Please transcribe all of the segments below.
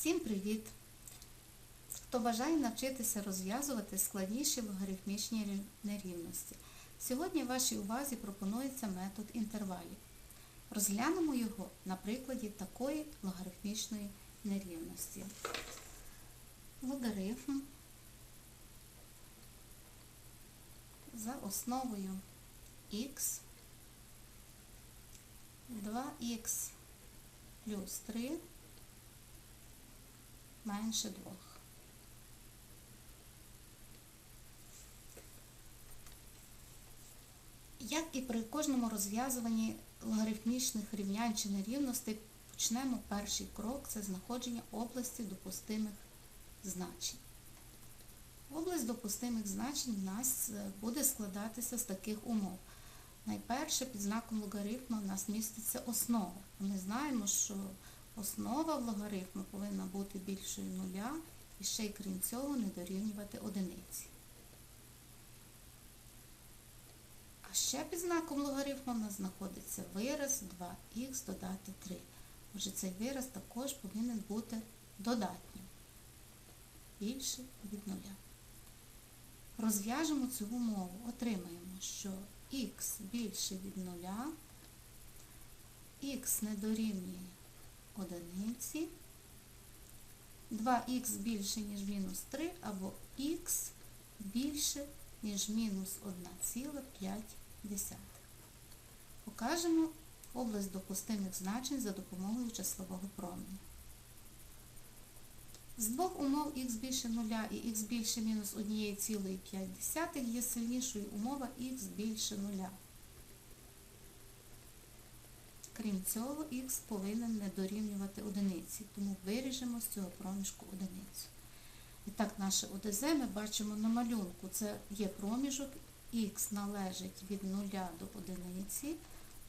Всім привіт! Хто бажає навчитися розв'язувати складніші логарифмічні нерівності. Сьогодні вашій увазі пропонується метод інтервалів. Розглянемо його на прикладі такої логарифмічної нерівності. Логарифм за основою х 2х плюс 3 менше 2. Як і при кожному розв'язуванні логарифмічних рівнянь чи нерівностей, почнемо перший крок це знаходження області допустимих значень. Область допустимих значень в нас е, буде складатися з таких умов. Найперше під знаком логарифму в нас міститься основа. Ми знаємо, що основа в логарифму повинна бути більшою нуля і ще й крім цього не дорівнювати одиниці. А ще під знаком логарифму в нас знаходиться вираз 2х додати 3. Отже, цей вираз також повинен бути додатнім. Більше від нуля. Розв'яжемо цю умову. Отримаємо, що х більше від нуля, х не дорівнює одиниці, 2х більше, ніж мінус 3, або х більше, ніж мінус 1,5. Покажемо область допустимих значень за допомогою числового променя. З двох умов х більше 0 і х більше мінус 1,5 є сильнішою умова х більше 0. Крім цього, х повинен не дорівнювати одиниці, тому виріжемо з цього проміжку одиницю. І так, наше ОДЗ ми бачимо на малюнку. Це є проміжок, х належить від 0 до одиниці,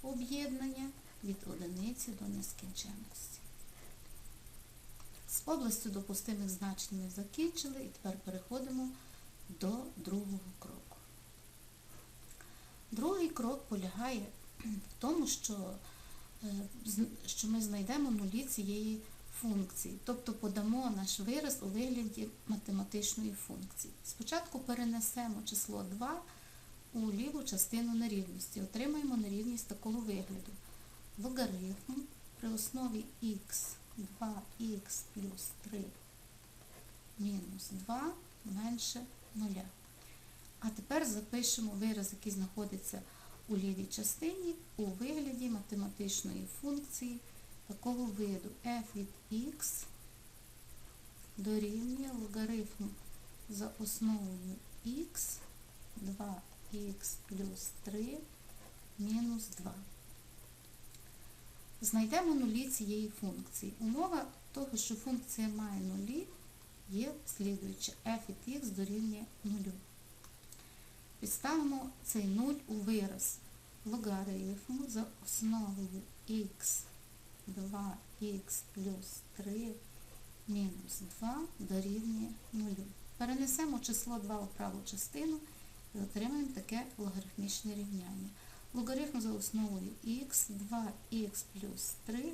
об'єднання від одиниці до нескінченності. З областю допустимих значень ми закінчили і тепер переходимо до другого кроку. Другий крок полягає в тому, що, що ми знайдемо нулі цієї функції, тобто подамо наш вираз у вигляді математичної функції. Спочатку перенесемо число 2 у ліву частину нерівності. Отримаємо нерівність такого вигляду. Логарифм при основі х 2х плюс 3 мінус 2 менше 0. А тепер запишемо вираз, який знаходиться у лівій частині у вигляді математичної функції такого виду f від x дорівнює логарифму за основою x 2х плюс 3 мінус 2. Знайдемо нулі цієї функції. Умова того, що функція має нулі, є слідуюча f від x дорівнює 0. Підставимо цей 0 у вираз логарифму за основою x 2х плюс 3 мінус 2 дорівнює 0. Перенесемо число 2 у праву частину і отримаємо таке логарифмічне рівняння. Логарифм за основою х 2х плюс 3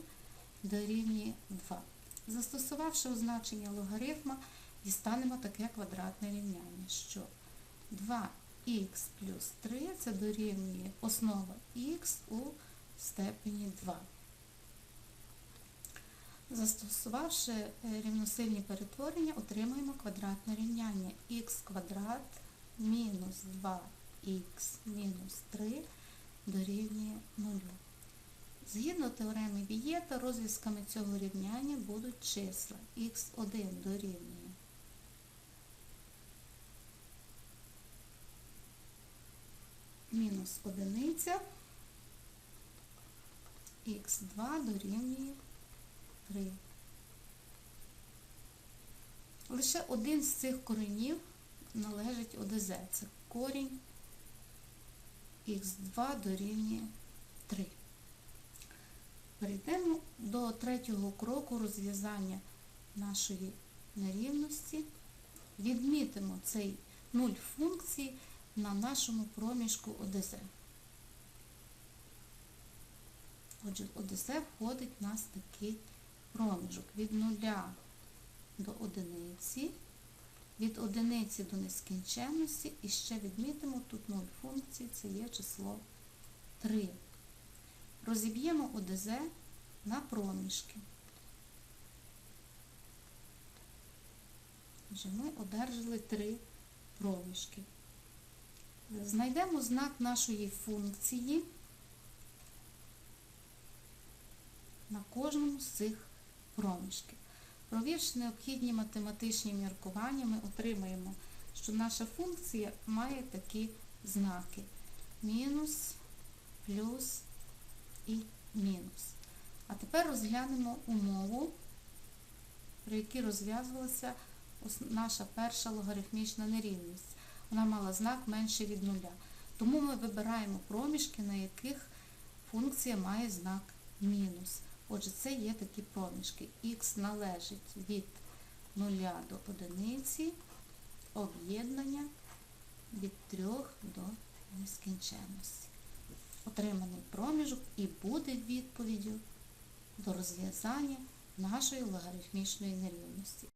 дорівнює 2. Застосувавши означення логарифма, дістанемо таке квадратне рівняння, що 2х плюс 3 це дорівнює основа х у степені 2. Застосувавши е, рівносильні перетворення, отримаємо квадратне рівняння х квадрат мінус 2х мінус 3 дорівнює 0. Згідно теореми Вієта, розв'язками цього рівняння будуть числа х1 дорівнює мінус 1, х2 дорівнює 3. Лише один з цих коренів належить ОДЗ. Це корінь х2 дорівнює 3. Перейдемо до третього кроку розв'язання нашої нерівності. Відмітимо цей нуль функції на нашому проміжку ОДЗ. Отже, в ОДЗ входить у нас такий проміжок від 0 до одиниці, від одиниці до нескінченності і ще відмітимо тут 0 функцій, це є число 3. Розіб'ємо ОДЗ на проміжки. Отже, ми одержали три проміжки. Знайдемо знак нашої функції на кожному з цих проміжків. Провівши необхідні математичні міркування, ми отримаємо, що наша функція має такі знаки. Мінус, плюс і мінус. А тепер розглянемо умову, при якій розв'язувалася наша перша логарифмічна нерівність. Вона мала знак менше від нуля. Тому ми вибираємо проміжки, на яких функція має знак мінус. Отже, це є такі проміжки. Х належить від 0 до 1, об'єднання від 3 до нескінченності. Отриманий проміжок і буде відповіддю до розв'язання нашої логарифмічної нерівності.